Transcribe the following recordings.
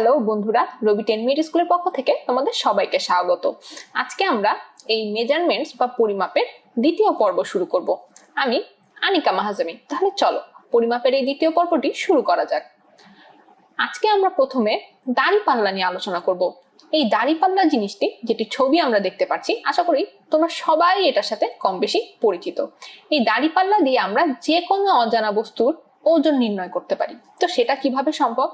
Hello বন্ধুরা, রবি ten minute স্কুলের পক্ষ থেকে তোমাদের সবাইকে স্বাগত। আজকে আমরা এই মেজারমেন্টস বা পরিমাপের দ্বিতীয় পর্ব শুরু করব। আমি আনিকা মাহাজামি। তাহলে চলো, পরিমাপের এই দ্বিতীয় পর্বটি শুরু করা যাক। আজকে আমরা প্রথমে দাড়ি পাল্লা নিয়ে আলোচনা করব। এই দাড়ি পাল্লা জিনিসটি, যেটি ছবি আমরা দেখতে পাচ্ছি, আশা করি তোমরা সবাই এটার সাথে কম বেশি পরিচিত। এই দাড়ি পাল্লা দিয়ে আমরা যে কোনো অজানা বস্তুর ওজন নির্ণয় করতে পারি। তো সেটা কীভাবে সম্ভব?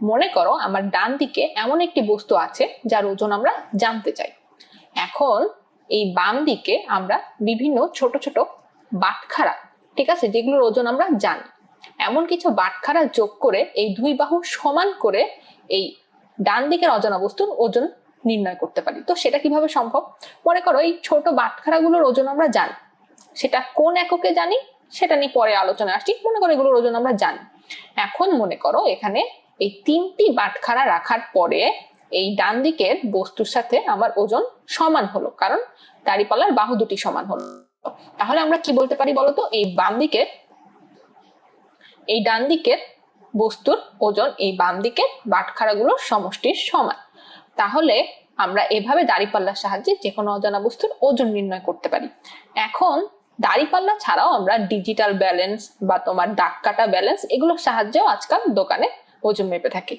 মনে করো আমার ডান দিকে এমন একটি বস্তু আছে যার ওজন আমরা জানতে চাই। এখন এই বাম দিকে আমরা বিভিন্ন ছোট ছোট বাটখারা, ঠিক আছে, যেগুলোর ওজন আমরা জানি। এমন কিছু বাটখারা যোগ করে এই দুই বাহু সমান করে এই ডান দিকের অজানা বস্তুর ওজন নির্ণয় করতে পারি। তো সেটা কীভাবে সম্ভব? মনে করো এই ছোট বাটখারাগুলোর ওজন আমরা জানি। সেটা কোন এককে জানি? সেটা নিয়ে পরে আলোচনা আসছি। মনে করো এগুলোর ওজন আমরা জানি। এখন মনে করো এখানে এই তিনটি বাটখারা রাখার পরে এই ডান দিকের বস্তুর সাথে আমার ওজন সমান হলো, কারণ দাড়িপাল্লার বাহু দুটি সমান হলো। তাহলে আমরা কি বলতে পারি বলতো? এই বাম দিকের এই ডান দিকের বস্তুর ওজন এই বাম দিকের বাটখারাগুলোর সমষ্টির সমান। তাহলে আমরা এভাবে দাড়িপাল্লার সাহায্যে যে কোনো অজানা বস্তুর ওজন নির্ণয় করতে পারি। এখন দাড়িপাল্লা ছাড়াও আমরা ডিজিটাল ব্যালেন্স বা তোমার দাগ কাটা ব্যালেন্স এগুলোর সাহায্যেও আজকাল দোকানে ওজন মেপে থাকি।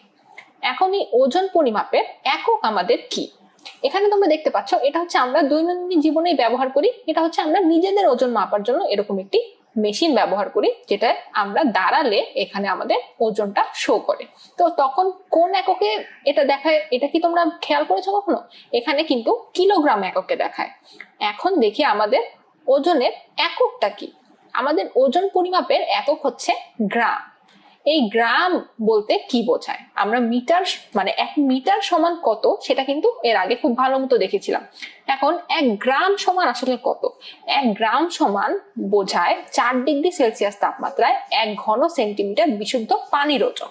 এখন এই ওজন পরিমাপের একক আমাদের কি? এখানে তোমরা দেখতে পাচ্ছ, এটা হচ্ছে আমরা দৈনন্দিন জীবনে ব্যবহার করি, এটা হচ্ছে আমরা নিজেদের ওজন মাপার জন্য এরকম একটি মেশিন ব্যবহার করি যেটা আমরা দাঁড়ালে এখানে আমাদের ওজনটা শো করে। তো তখন কোন এককে এটা দেখায়, এটা কি তোমরা খেয়াল করেছ কখনো? এখানে কিন্তু কিলোগ্রাম এককে দেখায়। এখন দেখি আমাদের ওজনের এককটা কি। আমাদের ওজন পরিমাপের একক হচ্ছে গ্রাম। এই গ্রাম বলতে কি বোঝায়? আমরা মিটার মানে এক মিটার সমান কত? সেটা কিন্তু এর আগে খুব ভালো মতো দেখেছিলাম। এখন এক গ্রাম সমান আসলে কত? এক গ্রাম সমান বোঝায় চার ডিগ্রি সেলসিয়াস তাপমাত্রায় এক ঘন সেন্টিমিটার বিশুদ্ধ পানির ওজন।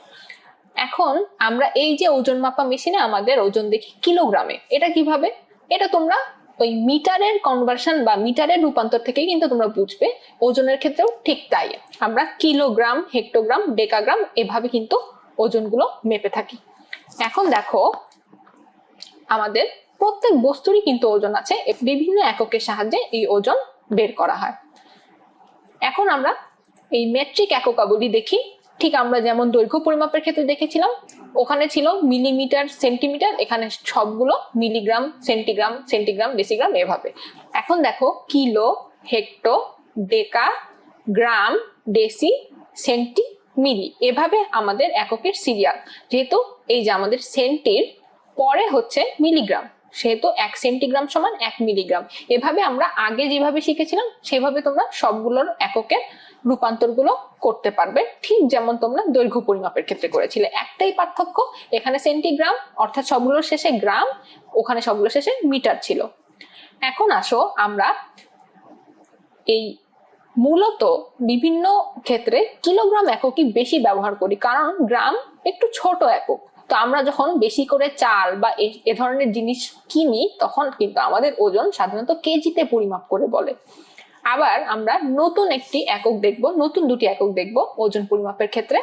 এখন আমরা এই যে ওজন মাপা মেশিনে আমাদের ওজন দেখি কিলোগ্রামে। এটা কীভাবে? এটা তোমরা ওই মিটারের কনভার্সন বা মিটারের রূপান্তর থেকে কিন্তু তোমরা বুঝবে ওজনের ক্ষেত্রেও ঠিক তাই। আমরা কিলোগ্রাম, হেক্টোগ্রাম, ডেকাগ্রাম এভাবে কিন্তু ওজনগুলো মেপে থাকি। এখন দেখো, আমাদের প্রত্যেক বস্তুরই কিন্তু ওজন আছে, বিভিন্ন এককের সাহায্যে এই ওজন বের করা হয়। এখন আমরা এই মেট্রিক এককাবলী দেখি ঠিক আমরা যেমন দৈর্ঘ্য পরিমাপের ক্ষেত্রে দেখেছিলাম, ওখানে ছিল মিলিমিটার, সেন্টিমিটার, এখানে সবগুলো মিলিগ্রাম, সেন্টিগ্রাম সেন্টিগ্রাম, ডেসিগ্রাম এভাবে। এখন দেখো kilo, hecto, deca, gram, deci centi milli এভাবে আমাদের এককের সিরিয়াল। যেহেতু এই যে আমাদের সেন্টির পরে হচ্ছে মিলিগ্রাম, সেহেতু এক সেন্টিগ্রাম সমান এক মিলিগ্রাম। এভাবে আমরা আগে যেভাবে শিখেছিলাম, সেভাবে তোমরা সবগুলোর এককের রূপান্তরগুলো করতে পারবে। ঠিক যেমন তোমরা দৈর্ঘ্য পরিমাপের ক্ষেত্রে করেছিলে। একটাই পার্থক্য, এখানে সেন্টিগ্রাম অর্থাৎ সবগুলোর শেষে গ্রাম ওখানে সবগুলোর শেষে মিটার ছিল। এখন আসো আমরা এই মূলত বিভিন্ন ক্ষেত্রে কিলোগ্রাম এককই বেশি ব্যবহার করি, কারণ গ্রাম একটু ছোট একক। তো আমরা যখন বেশি করে চাল বা এ ধরনের জিনিস কিনি, তখন কিন্তু আমাদের ওজন সাধারণত কেজিতে পরিমাপ করে বলে। আবার আমরা নতুন একটি একক দেখব, নতুন দুটি একক দেখব ওজন পরিমাপের ক্ষেত্রে।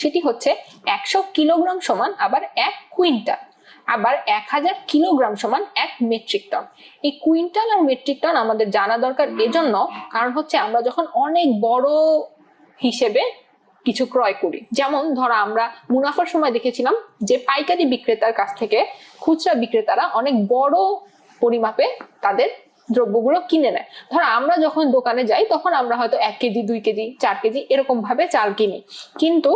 সেটি হচ্ছে একশো কিলোগ্রাম সমান আবার এক কুইন্টাল, আবার এক হাজার কিলোগ্রাম সমান এক মেট্রিক টন। এই কুইন্টাল আর মেট্রিক টন আমাদের জানা দরকার এজন্য, কারণ হচ্ছে আমরা যখন অনেক বড় হিসেবে কিছু ক্রয় করি, যেমন ধরো আমরা মুনাফার সময় দেখেছিলাম যে পাইকারি বিক্রেতার কাছ থেকে খুচরা বিক্রেতারা অনেক বড় পরিমাপে তাদের দ্রব্যগুলো কিনে নেয়। ধরো আমরা যখন দোকানে যাই, তখন আমরা হয়তো এক কেজি, দুই কেজি, চার কেজি এরকম ভাবে চাল কিনি। কিন্তু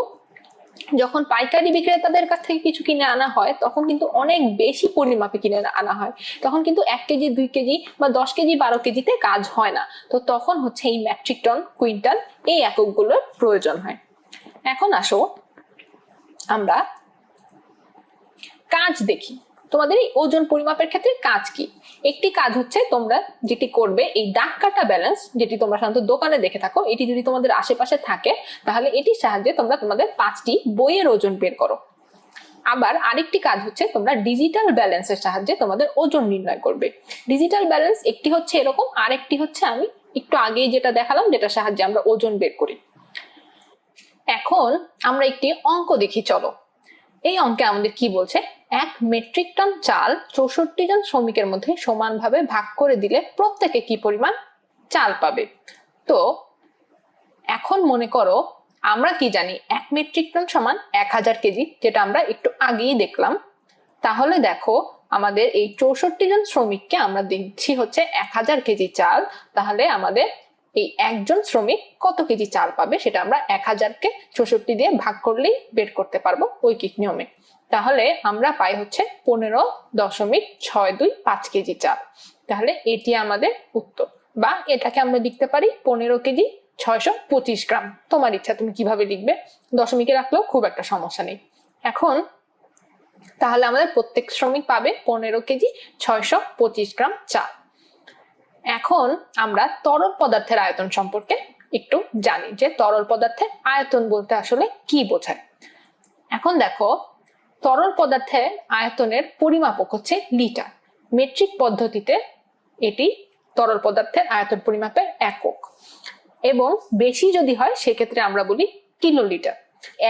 যখন পাইকারি বিক্রেতাদের কাছ থেকে কিছু কিনে আনা হয়, তখন কিন্তু অনেক বেশি পরিমাপে কিনে আনা হয়। তখন কিন্তু এক কেজি, দুই কেজি বা দশ কেজি, বারো কেজিতে কাজ হয় না। তো তখন হচ্ছে এই ম্যাট্রিক টন কুইন্টাল এই এককগুলোর প্রয়োজন হয়। এখন আসো আমরা কাজ দেখি। তোমাদের এই ওজন পরিমাপের ক্ষেত্রে কাজ কি? একটি কাজ হচ্ছে তোমরা যেটি করবে, এই দাগ কাটা ব্যালেন্স যেটি তোমরা সাধারণত দোকানে দেখে থাকো, এটি যদি তোমাদের আশেপাশে থাকে, তাহলে এটির সাহায্যে তোমরা তোমাদের পাঁচটি বইয়ের ওজন বের করো। আবার আরেকটি কাজ হচ্ছে তোমরা ডিজিটাল ব্যালেন্সের সাহায্যে তোমাদের ওজন নির্ণয় করবে। ডিজিটাল ব্যালেন্স একটি হচ্ছে এরকম, আরেকটি হচ্ছে আমি একটু আগে যেটা দেখালাম যেটা সাহায্যে আমরা ওজন বের করি। এখন আমরা একটি অঙ্ক দেখি, চলো। এই অঙ্কে আমাদের কি বলছে? এক মেট্রিক টন চাল চৌষট্টি জন শ্রমিকের মধ্যে সমানভাবে ভাগ করে দিলে প্রত্যেকে কি পরিমাণ? চাল পাবে। তো এখন মনে করো, আমরা কি জানি? এক মেট্রিক টন সমান এক হাজার কেজি, যেটা আমরা একটু আগেই দেখলাম। তাহলে দেখো, আমাদের এই চৌষট্টি জন শ্রমিককে আমরা দিচ্ছি হচ্ছে এক হাজার কেজি চাল। তাহলে আমাদের এই একজন শ্রমিক কত কেজি চাল পাবে সেটা আমরা এক হাজারকে চৌষট্টি দিয়ে ভাগ করলেই বের করতে পারব ঐকিক নিয়মে। তাহলে আমরা পাই হচ্ছে পনেরো দশমিক ছয় দুই পাঁচ কেজি চাল। তাহলে এটি আমাদের উত্তর বা এটাকে আমরা লিখতে পারি পনেরো কেজি ছয়শো পঁচিশ গ্রাম। তোমার ইচ্ছা, তুমি কীভাবে লিখবে? দশমিকে রাখলেও খুব একটা সমস্যা নেই। এখন তাহলে আমাদের প্রত্যেক শ্রমিক পাবে পনেরো কেজি ছয়শো পঁচিশ গ্রাম চাল। এখন আমরা তরল পদার্থের আয়তন সম্পর্কে একটু জানি যে তরল পদার্থের আয়তন বলতে আসলে কি বোঝায়। এখন দেখো, তরল পদার্থের আয়তনের পরিমাপক হচ্ছে লিটার। মেট্রিক পদ্ধতিতে এটি তরল পদার্থের আয়তন পরিমাপের একক। এবং বেশি যদি হয়, সেক্ষেত্রে আমরা বলি কিলোলিটার।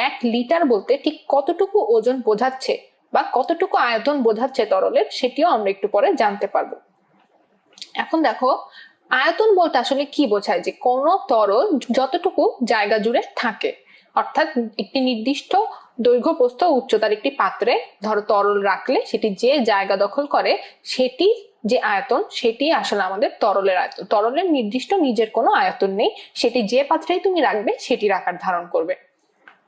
এক লিটার বলতে ঠিক কতটুকু ওজন বোঝাচ্ছে বা কতটুকু আয়তন বোঝাচ্ছে তরলের, সেটিও আমরা একটু পরে জানতে পারব। এখন দেখো, আয়তন বলতে আসলে কি বোঝায়? যে কোন তরল যতটুকু জায়গা জুড়ে থাকে। অর্থাৎ একটি নির্দিষ্ট দৈর্ঘ্য, প্রস্থ, উচ্চতার একটি পাত্রে ধরো তরল রাখলে সেটি যে জায়গা দখল করে, সেটি যে আয়তন, সেটি আসলে আমাদের তরলের আয়তন। তরলের নির্দিষ্ট নিজের কোনো আয়তন নেই, সেটি যে পাত্রেই তুমি রাখবে সেটির আকার ধারণ করবে।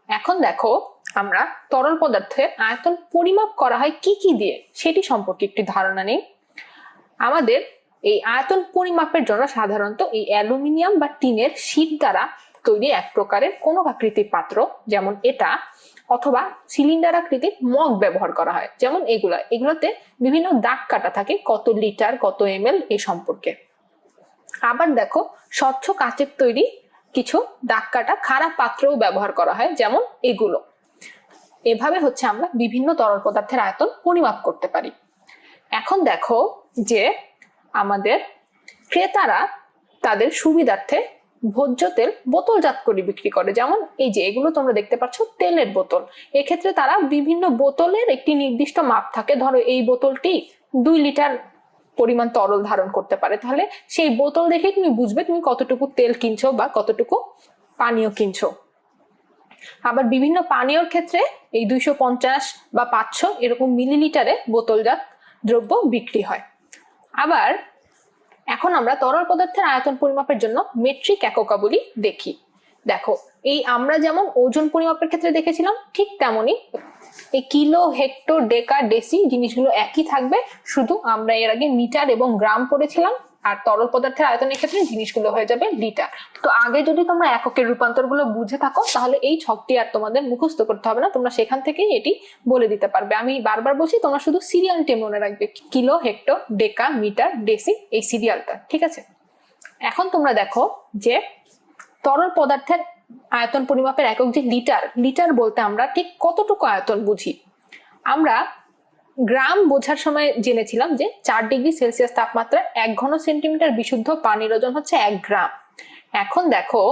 এখন দেখো, আমরা তরল পদার্থের আয়তন পরিমাপ করা হয় কি কি দিয়ে? সেটি সম্পর্কে একটি ধারণা নেই। আমাদের এই আয়তন পরিমাপের জন্য সাধারণত এই অ্যালুমিনিয়াম বা টিনের শীট দ্বারা তৈরি এক প্রকারের কোনো আকৃতির পাত্র, যেমন এটা, অথবা সিলিন্ডার আকৃতির মগ ব্যবহার করা হয়। যেমন এগুলা। এগুলোতে বিভিন্ন দাগ কাটা থাকে, কত লিটার, কত এম এই সম্পর্কে। আবার দেখো, স্বচ্ছ কাচের তৈরি কিছু দাগ কাটা খারাপ পাত্রও ব্যবহার করা হয়, যেমন এগুলো। এভাবে হচ্ছে আমরা বিভিন্ন তরল পদার্থের আয়তন পরিমাপ করতে পারি। এখন দেখো যে আমাদের ক্রেতারা তাদের সুবিধার্থে ভোজ্য তেল বোতলজাত করে বিক্রি করে। যেমন এই যে, এগুলো তোমরা দেখতে পাচ্ছ, তেলের বোতল। এক্ষেত্রে তারা বিভিন্ন বোতলের একটি নির্দিষ্ট মাপ থাকে। ধরো এই বোতলটি দুই লিটার পরিমাণ তরল ধারণ করতে পারে। তাহলে সেই বোতল দেখে তুমি বুঝবে তুমি কতটুকু তেল কিনছো বা কতটুকু পানীয় কিনছো। আবার বিভিন্ন পানীয়র ক্ষেত্রে এই দুইশো পঞ্চাশ বা পাঁচশো এরকম মিলিলিটারে বোতলজাত দ্রব্য বিক্রি হয়। আবার এখন আমরা তরল পদার্থের আয়তন পরিমাপের জন্য মেট্রিক এককাবলী দেখি। দেখো, এই আমরা যেমন ওজন পরিমাপের ক্ষেত্রে দেখেছিলাম, ঠিক তেমনই এই কিলো হেক্টর ডেকা ডেসি জিনিসগুলো একই থাকবে, শুধু আমরা এর আগে মিটার এবং গ্রাম পড়েছিলাম আর তরল পদার্থের আয়তনের ক্ষেত্রে জিনিসগুলো হয়ে যাবে লিটার তো আগে যদি তোমরা এককের রূপান্তরগুলো বুঝে থাকো, তাহলে এই ছকটি আর তোমাদের মুখস্থ করতে হবে না, তোমরা সেখান থেকেই এটি বলে দিতে পারবে। আমি বারবার বলছি, তোমরা শুধু সিরিয়ালটি মনে রাখবে, kilo hecto deca, metre deci এই সিরিয়ালটা, ঠিক আছে? এখন তোমরা দেখো যে তরল পদার্থের আয়তন পরিমাপের একক যে লিটার লিটার বলতে আমরা ঠিক কতটুকু আয়তন বুঝি? আমরা গ্রাম বোঝার সময় জেনেছিলাম যে চার ডিগ্রি সেলসিয়াস তাপমাত্রা এক ঘন সেন্টিমিটার বিশুদ্ধ পানির ওজন হচ্ছে এক গ্রাম। এখন দেখো,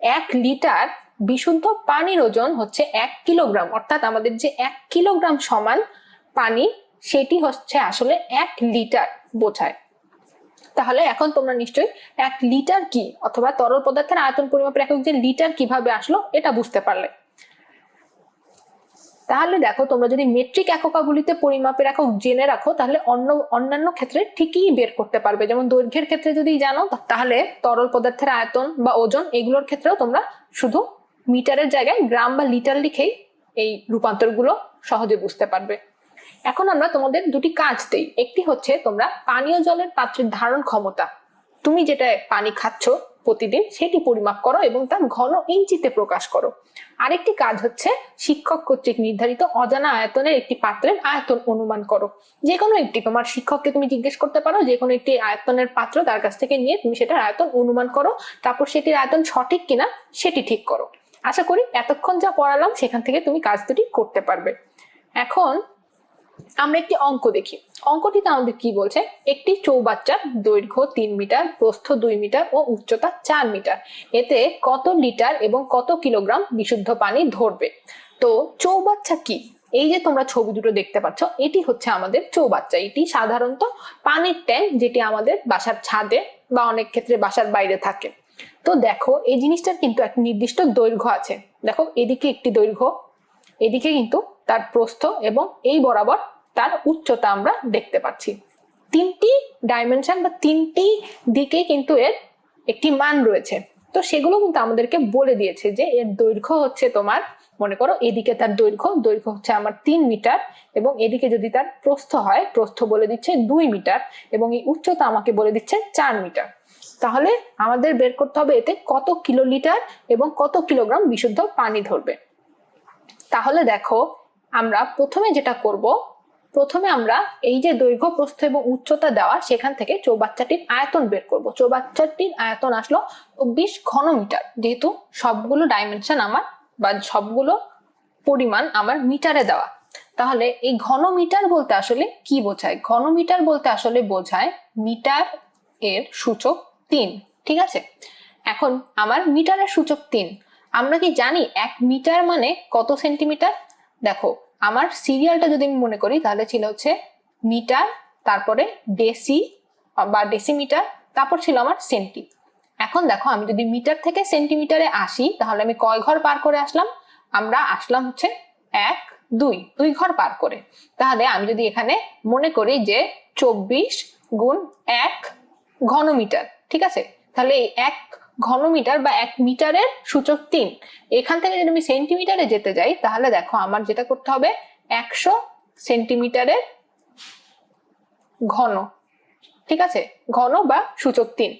এক লিটার বিশুদ্ধ পানির ওজন হচ্ছে এক কিলোগ্রাম, অর্থাৎ আমাদের যে এক কিলোগ্রাম সমান পানি, সেটি হচ্ছে আসলে এক লিটার বোঝায়। তাহলে এখন তোমরা নিশ্চয়ই এক লিটার কি? অথবা তরল পদার্থের আয়তন পরিমাপের একক যে লিটার কীভাবে আসলো, এটা বুঝতে পারলে। তাহলে দেখো, তোমরা যদি মেট্রিক এককাবলিতে পরিমাপের একক জেনে রাখো, তাহলে অন্য, অন্যান্য ক্ষেত্রে ঠিকই বের করতে পারবে। যেমন দৈর্ঘ্যের ক্ষেত্রে যদি জানো তাহলে তরল পদার্থের আয়তন বা ওজন এগুলোর ক্ষেত্রেও তোমরা শুধু মিটারের জায়গায় গ্রাম বা লিটার লিখেই এই রূপান্তরগুলো সহজে বুঝতে পারবে। এখন আমরা তোমাদের দুটি কাজ দেই। একটি হচ্ছে তোমরা পানীয় জলের পাত্রের ধারণ ক্ষমতা। তুমি যেটা পানি খাচ্ছ প্রতিদিন সেটি পরিমাপ করো এবং তা ঘন ইঞ্চিতে প্রকাশ করো। আরেকটি কাজ হচ্ছে শিক্ষক কর্তৃক নির্ধারিত অজানা আয়তনের একটি পাত্রের আয়তন অনুমান করো। যে কোনো একটি, তোমার শিক্ষককে তুমি জিজ্ঞেস করতে পারো যে কোনো একটি আয়তনের পাত্র তার কাছ থেকে নিয়ে তুমি সেটার আয়তন অনুমান করো, তারপর সেটির আয়তন সঠিক কিনা সেটি ঠিক করো। আশা করি এতক্ষণ যা পড়ালাম সেখান থেকে তুমি কাজ দুটি করতে পারবে। এখন আমরা একটি অঙ্ক দেখি। অঙ্কটিতে আমাদের কি বলছে? একটি চৌবাচ্চার দৈর্ঘ্য তিন মিটার, প্রস্থ দুই মিটার ও উচ্চতা চার মিটার। এতে কত লিটার এবং কত কিলোগ্রাম বিশুদ্ধ পানি ধরবে? তো চৌবাচ্চা কি? এই যে তোমরা ছবি দুটো দেখতে পাচ্ছ, এটি হচ্ছে আমাদের চৌবাচ্চা। এটি সাধারণত পানির ট্যাঙ্ক যেটি আমাদের বাসার ছাদে বা অনেক ক্ষেত্রে বাসার বাইরে থাকে। তো দেখো, এই জিনিসটার কিন্তু এক নির্দিষ্ট দৈর্ঘ্য আছে। দেখো, এদিকে একটি দৈর্ঘ্য, এদিকে কিন্তু তার প্রস্থ এবং এই বরাবর তার উচ্চতা আমরা দেখতে পাচ্ছি। তিনটি ডাইমেনশন বা তিনটি দিকে কিন্তু এর একটি মান রয়েছে। তো সেগুলো কিন্তু আমাদেরকে বলে দিয়েছে যে এর দৈর্ঘ্য হচ্ছে তোমার, মনে করো এদিকে তার দৈর্ঘ্য দৈর্ঘ্য হচ্ছে আমার তিন মিটার এবং এদিকে যদি তার প্রস্থ হয়, প্রস্থ বলে দিচ্ছে দুই মিটার এবং এই উচ্চতা আমাকে বলে দিচ্ছে চার মিটার। তাহলে আমাদের বের করতে হবে এতে কত কিলোলিটার এবং কত কিলোগ্রাম বিশুদ্ধ পানি ধরবে। তাহলে দেখো আমরা প্রথমে যেটা করব, প্রথমে আমরা এই যে দৈর্ঘ্য, প্রস্থ এবং উচ্চতা দেওয়া, সেখান থেকে চৌবাচ্চাটির আয়তন বের করব। চৌবাচ্চাটির আয়তন আসলো চব্বিশ ঘনমিটার। যেহেতু সবগুলো ডাইমেনশন আমার বা সবগুলো পরিমাণ আমার মিটারে দেওয়া। তাহলে এই ঘনমিটার বলতে আসলে কি বোঝায়? ঘনমিটার বলতে আসলে বোঝায় মিটার এর সূচক তিন, ঠিক আছে? এখন আমার মিটারের সূচক তিন। আমরা কি জানি এক মিটার মানে কত সেন্টিমিটার? দেখো আমার সিরিয়ালটা যদি আমি মনে করি, তাহলে ছিল হচ্ছে মিটার, তারপরে ডেসি, বা ডেসিমিটার, তারপর ছিল আমার সেন্টি। এখন দেখো, আমি যদি মিটার থেকে সেন্টিমিটারে আসি, তাহলে আমি কয় ঘর পার করে আসলাম? আমরা আসলাম হচ্ছে এক, দুই দুই ঘর পার করে। তাহলে আমি যদি এখানে মনে করি যে চব্বিশ গুণ এক ঘনমিটার, ঠিক আছে? তাহলে এই এক ঘনমিটার বা এক মিটারের সূচক তিন। এখান থেকে যদি আমি সেন্টিমিটারে যেতে যাই, তাহলে দেখো আমার যেটা করতে হবে, একশো সেন্টিমিটারের ঘন। ঠিক আছে? ঘন বা সূচক তিন।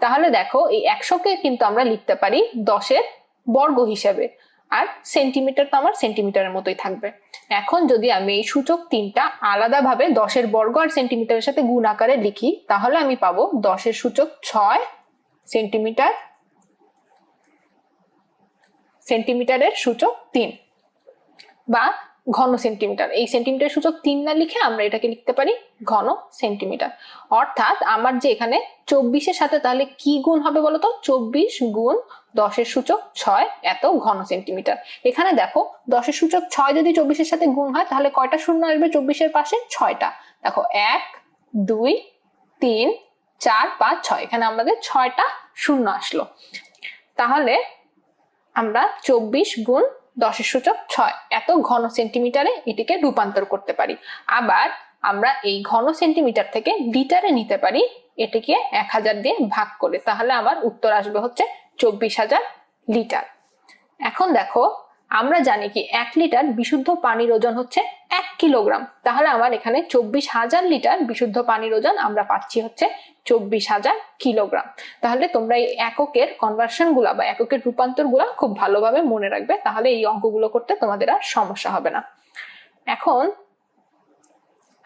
তাহলে দেখো, এই একশোকে কিন্তু আমরা লিখতে পারি দশের বর্গ হিসেবে। আর সেন্টিমিটার তো আমার সেন্টিমিটারের মতোই থাকবে। এখন যদি আমি এই সূচক তিনটা আলাদাভাবে দশের বর্গ আর সেন্টিমিটারের সাথে গুণ আকারে লিখি, তাহলে আমি পাবো দশের সূচক ছয় সেন্টিমিটার, সেন্টিমিটারের সূচক তিন বা ঘন সেন্টিমিটার। এই সেন্টিমিটার সূচক তিন না লিখে আমরা এটাকে লিখতে পারি ঘন সেন্টিমিটার। অর্থাৎ আমার যে এখানে চব্বিশের সাথে তাহলে কি গুণ হবে বলতো? চব্বিশ গুণ দশের সূচক ছয় এত ঘন সেন্টিমিটার। এখানে দেখো, দশের সূচক ছয় যদি চব্বিশের সাথে গুণ হয়, তাহলে কয়টা শূন্য আসবে? চব্বিশের পাশে ছয়টা। দেখো, এক, দুই, তিন চার, পাঁচ, ছয়। এখানে আমাদের ছয়টা শূন্য আসলো। তাহলে আমরা চব্বিশ গুণ দশের সূচক ছয়। এত ঘন সেন্টিমিটারে এটিকে রূপান্তর করতে পারি। আবার আমরা এই ঘন সেন্টিমিটার থেকে লিটারে নিতে পারি। এটিকে এক হাজার দিয়ে ভাগ করে। তাহলে আমার উত্তর আসবে হচ্ছে চব্বিশ হাজার লিটার এখন দেখো আমরা জানি কি এক লিটার বিশুদ্ধ পানির ওজন হচ্ছে এক কিলোগ্রাম। তাহলে আমার এখানে চব্বিশ হাজার লিটার বিশুদ্ধ পানির ওজন আমরা পাচ্ছি হচ্ছে চব্বিশ হাজার কিলোগ্রাম। তাহলে তোমরা এই এককের কনভার্সনগুলা বা এককের রূপান্তরগুলা খুব ভালোভাবে মনে রাখবে, তাহলে এই অঙ্কগুলো করতে তোমাদের আর সমস্যা হবে না। এখন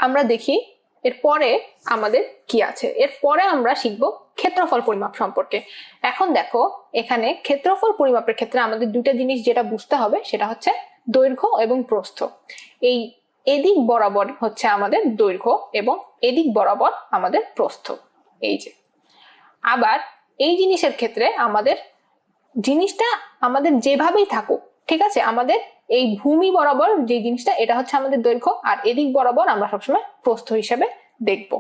আমরা দেখি এরপরে আমাদের কি আছে। এরপরে আমরা শিখব ক্ষেত্রফল পরিমাপ সম্পর্কে। এখন দেখো, এখানে ক্ষেত্রফল পরিমাপের ক্ষেত্রে আমাদের দুইটা জিনিস যেটা বুঝতে হবে, সেটা হচ্ছে দৈর্ঘ্য এবং প্রস্থ। এই এদিক বরাবর হচ্ছে আমাদের দৈর্ঘ্য এবং এদিক বরাবর আমাদের প্রস্থ। এই যে। আবার এই জিনিসের ক্ষেত্রে আমাদের জিনিসটা আমাদের যেভাবেই থাকুক, ঠিক আছে? আমাদের এই ভূমি বরাবর যে জিনিসটা, এটা হচ্ছে আমাদের দৈর্ঘ্য, আর এদিক বরাবর আমরা সবসময় প্রস্থ হিসেবে দেখব।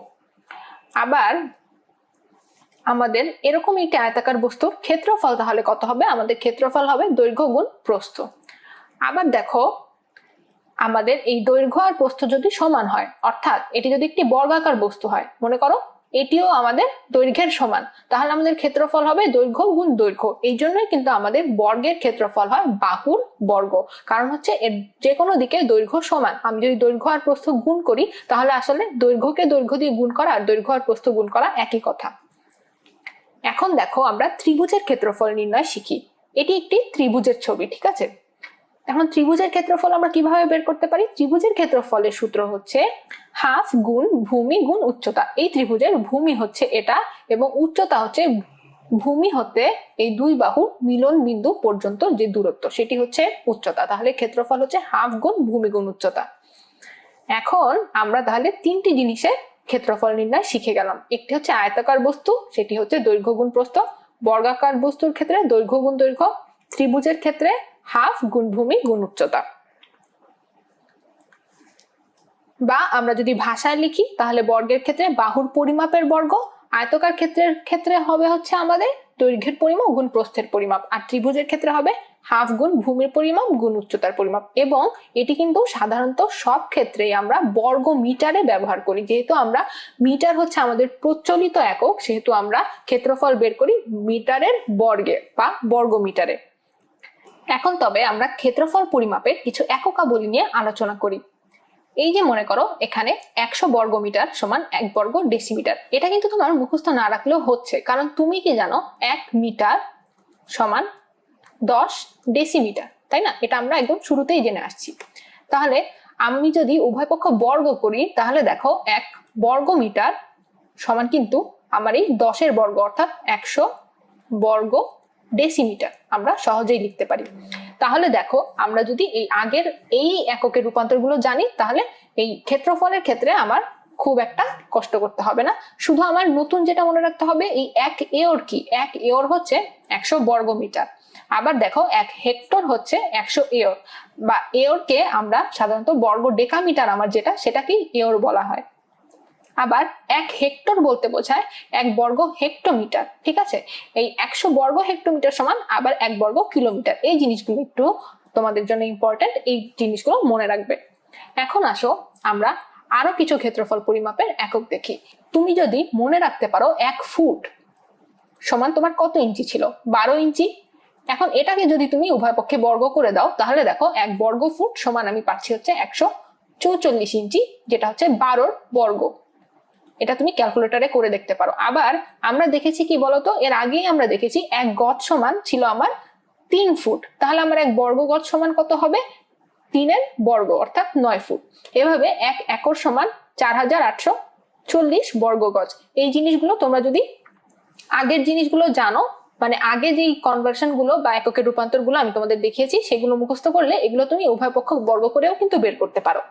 আবার আমাদের এরকম একটি আয়তাকার বস্তুর ক্ষেত্রফল তাহলে কত হবে? আমাদের ক্ষেত্রফল হবে দৈর্ঘ্য গুণ প্রস্থ। আবার দেখো, আমাদের এই দৈর্ঘ্য আর প্রস্থ যদি সমান হয়, অর্থাৎ এটি যদি একটি বর্গাকার বস্তু হয়, মনে করো এটিও আমাদের দৈর্ঘ্যের সমান, তাহলে আমাদের ক্ষেত্রফল হবে দৈর্ঘ্য গুণ দৈর্ঘ্য। এই জন্যই কিন্তু আমাদের বর্গের ক্ষেত্রফল হয় বাহুর বর্গ। কারণ হচ্ছে এর যে কোনো দিকে দৈর্ঘ্য সমান। আমি যদি দৈর্ঘ্য আর প্রস্থ গুণ করি, তাহলে আসলে দৈর্ঘ্যকে দৈর্ঘ্য দিয়ে গুণ করা আর দৈর্ঘ্য আর প্রস্থ গুণ করা একই কথা। এখন দেখো আমরা ত্রিভুজের ক্ষেত্রফল নির্ণয় শিখি। এটি একটি ত্রিভুজের ছবি, ঠিক আছে? এখন ত্রিভুজের ক্ষেত্রফল আমরা কীভাবে বের করতে পারি? ত্রিভুজের ক্ষেত্রফলের সূত্র হচ্ছে হাফ গুণ ভূমি গুণ উচ্চতা। এই ত্রিভুজের ভূমি হচ্ছে এটা এবং উচ্চতা হচ্ছে ভূমি হতে এই দুই বাহুর মিলন বিন্দু পর্যন্ত যে দূরত্ব, সেটি হচ্ছে উচ্চতা। তাহলে ক্ষেত্রফল হচ্ছে হাফ গুণ ভূমি গুণ উচ্চতা। এখন আমরা তাহলে তিনটি জিনিসের ক্ষেত্রফল নির্ণয় শিখে গেলাম। একটি হচ্ছে আয়তাকার বস্তু, সেটি হচ্ছে দৈর্ঘ্য গুণ প্রস্থ। বর্গাকার বস্তুর ক্ষেত্রে দৈর্ঘ্য গুণ দৈর্ঘ্য, ত্রিভুজের ক্ষেত্রে হাফ গুণ ভূমি গুণ উচ্চতা। বা আমরা যদি ভাষায় লিখি, তাহলে বর্গের ক্ষেত্রে বাহুর পরিমাপের বর্গ, আয়তকার ক্ষেত্রের ক্ষেত্রে হবে হচ্ছে আমাদের দৈর্ঘ্যের পরিমাপ, গুণ প্রস্থের পরিমাপ। আর ত্রিভুজের ক্ষেত্রে হবে হাফ গুণ ভূমির পরিমাপ, গুণ উচ্চতার পরিমাপ। এবং এটি কিন্তু সাধারণত সব ক্ষেত্রেই আমরা বর্গ মিটারে ব্যবহার করি। যেহেতু আমরা মিটার হচ্ছে আমাদের প্রচলিত একক, সেহেতু আমরা ক্ষেত্রফল বের করি মিটারের বর্গে বা বর্গ মিটারে এখন তবে আমরা ক্ষেত্রফল পরিমাপের কিছু এককাবলী নিয়ে আলোচনা করি। এই যে মনে করো, এখানে একশো বর্গ মিটার সমান এক বর্গ ডেসিমিটার। এটা কিন্তু তোমার মুখস্থ না রাখলেও হচ্ছে। কারণ তুমি কি জানো, এক মিটার সমান দশ ডেসিমিটার তাই না? এটা আমরা একদম শুরুতেই জেনে আসছি। তাহলে আমি যদি উভয় পক্ষ বর্গ করি, তাহলে দেখো এক বর্গ মিটার সমান কিন্তু আমার এই দশের বর্গ, অর্থাৎ একশো বর্গ ডেসিমিটার আমরা সহজেই লিখতে পারি। তাহলে দেখো, আমরা যদি এই আগের এই এককের রূপান্তরগুলো জানি, তাহলে এই ক্ষেত্রফলের ক্ষেত্রে আমার খুব একটা কষ্ট করতে হবে না। শুধু আমার নতুন যেটা মনে রাখতে হবে, এই এক এওর কি? এক এওর হচ্ছে একশো বর্গ মিটার আবার দেখো এক হেক্টর হচ্ছে একশো এওর বা এওরকে আমরা সাধারণত বর্গ ডেকামিটার আমার যেটা, সেটাকেই এওর বলা হয়। আবার এক হেক্টর বলতে বোঝায় এক বর্গ হেক্টোমিটার, ঠিক আছে? এই একশো বর্গ হেক্টোমিটার সমান আবার এক বর্গ কিলোমিটার। এই জিনিসগুলো একটু তোমাদের জন্য ইম্পর্টেন্ট এই জিনিসগুলো মনে রাখবে। এখন আসো আমরা আরও কিছু ক্ষেত্রফল পরিমাপের একক দেখি। তুমি যদি মনে রাখতে পারো এক ফুট সমান তোমার কত ইঞ্চি ছিল? বারো ইঞ্চি এখন এটাকে যদি তুমি উভয় পক্ষে বর্গ করে দাও, তাহলে দেখো এক বর্গ ফুট সমান আমি পাচ্ছি হচ্ছে একশো চৌচল্লিশ ইঞ্চি, যেটা হচ্ছে বারোর বর্গ। এটা তুমি ক্যালকুলেটরে করে দেখতে পারো। আবার আমরা দেখেছি কি বলতো? এর আগেই আমরা দেখেছি এক গজ সমান ছিল আমার তিন ফুট। তাহলে আমার এক বর্গ গজ সমান কত হবে? তিনের বর্গ, অর্থাৎ নয় ফুট। এভাবে এক একর সমান চার হাজার আটশো চল্লিশ বর্গ গজ। এই জিনিসগুলো তোমরা যদি আগের জিনিসগুলো জানো মানে আগে যেই কনভার্সনগুলো বা এককের রূপান্তরগুলো আমি তোমাদের দেখিয়েছি, সেগুলো মুখস্থ করলে এগুলো তুমি উভয় পক্ষ বর্গ করেও কিন্তু বের করতে পারো।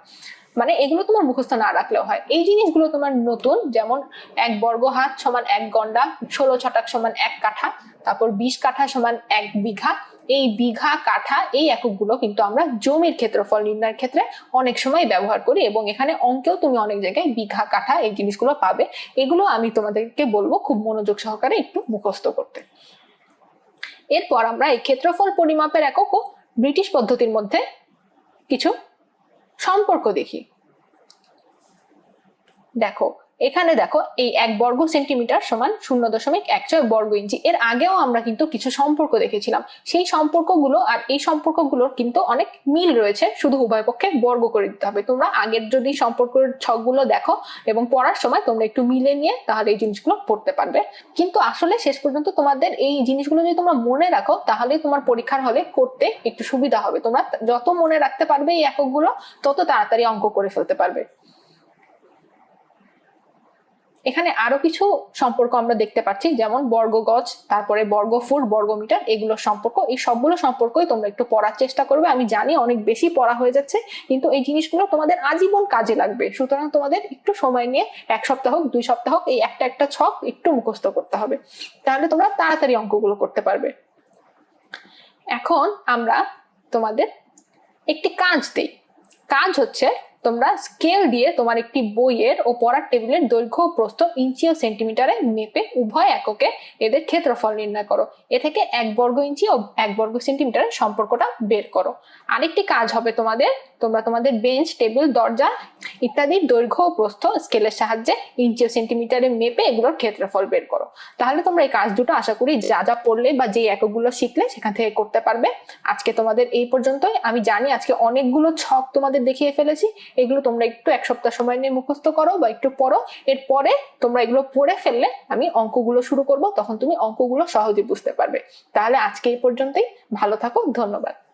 মানে এগুলো তোমার মুখস্থ না রাখলেও হয়। এই জিনিসগুলো তোমার নতুন, যেমন এক বর্গ হাত সমান এক গন্ডা, ষোলো ছটাক সমান এক কাঠা, তারপর বিশ কাঠা সমান এক বিঘা। এই বিঘা, কাঠা, এই এককগুলো কিন্তু আমরা জমির ক্ষেত্রফল নির্ণয়ের ক্ষেত্রে অনেক সময় ব্যবহার করি এবং এখানে অঙ্কেও তুমি অনেক জায়গায় বিঘা, কাঠা এই জিনিসগুলো পাবে। এগুলো আমি তোমাদেরকে বলব খুব মনোযোগ সহকারে একটু মুখস্থ করতে। এরপর আমরা এই ক্ষেত্রফল পরিমাপের একক ও ব্রিটিশ পদ্ধতির মধ্যে কিছু সম্পর্ক দেখি। দেখো এখানে দেখো এই এক বর্গ সেন্টিমিটার সমান শূন্য দশমিক এক ছয় বর্গ ইঞ্চি। এর আগেও আমরা কিন্তু কিছু সম্পর্ক দেখেছিলাম। সেই সম্পর্কগুলো আর এই সম্পর্কগুলোর কিন্তু অনেক মিল রয়েছে। শুধু উভয় পক্ষে বর্গ করে দিতে হবে। তোমরা আগের যদি সম্পর্কের ছকগুলো দেখো এবং পড়ার সময় তোমরা একটু মিলে নিয়ে তাহলে এই জিনিসগুলো পড়তে পারবে। কিন্তু আসলে শেষ পর্যন্ত তোমাদের এই জিনিসগুলো যদি তোমরা মনে রাখো তাহলে তোমার পরীক্ষার হলে করতে একটু সুবিধা হবে। তোমরা যত মনে রাখতে পারবে এই এককগুলো, তত তাড়াতাড়ি অঙ্ক করে ফেলতে পারবে। এখানে আরও কিছু সম্পর্ক আমরা দেখতে পাচ্ছি, যেমন বর্গ গজ তারপরে বর্গ ফুট বর্গ মিটার এগুলোর সম্পর্ক। এই সবগুলো সম্পর্কই তোমরা একটু পড়ার চেষ্টা করবে। আমি জানি অনেক বেশি পড়া হয়ে যাচ্ছে, কিন্তু এই জিনিসগুলো তোমাদের আজীবন কাজে লাগবে। সুতরাং তোমাদের একটু সময় নিয়ে এক সপ্তাহ হোক, দুই সপ্তাহ এই একটা একটা ছক একটু মুখস্থ করতে হবে। তাহলে তোমরা তাড়াতাড়ি অঙ্কগুলো করতে পারবে। এখন আমরা তোমাদের একটি কাজ দিই। কাজ হচ্ছে তোমরা স্কেল দিয়ে তোমার একটি বইয়ের ও পড়ার টেবিলের দৈর্ঘ্য প্রস্থ ইঞ্চি ও সেন্টিমিটারে মেপে উভয় এককে এদের ক্ষেত্রফল নির্ণয় করো। এ থেকে এক বর্গ ইঞ্চি ও এক বর্গ সেন্টিমিটারের সম্পর্কটা বের করো। আরেকটি কাজ হবে তোমাদের, তোমরা তোমাদের বেঞ্চ টেবিল দরজা ইত্যাদির দৈর্ঘ্য ও প্রস্থ স্কেলের সাহায্যে ইঞ্চি ও সেন্টিমিটারে মেপে এগুলোর ক্ষেত্রফল বের করো। তাহলে তোমরা এই কাজ দুটো আশা করি যা যা পড়লে বা যে এককগুলো শিখলে সেখান থেকে করতে পারবে। আজকে তোমাদের এই পর্যন্তই। আমি জানি আজকে অনেকগুলো ছক তোমাদের দেখিয়ে ফেলেছি। এগুলো তোমরা একটু এক সপ্তাহ সময় নিয়ে মুখস্থ করো বা একটু পড়ো। এরপরে তোমরা এগুলো পড়ে ফেললে আমি অঙ্কগুলো শুরু করব, তখন তুমি অঙ্কগুলো সহজে বুঝতে পারবে। তাহলে আজকে এই পর্যন্তই। ভালো থাকো, ধন্যবাদ।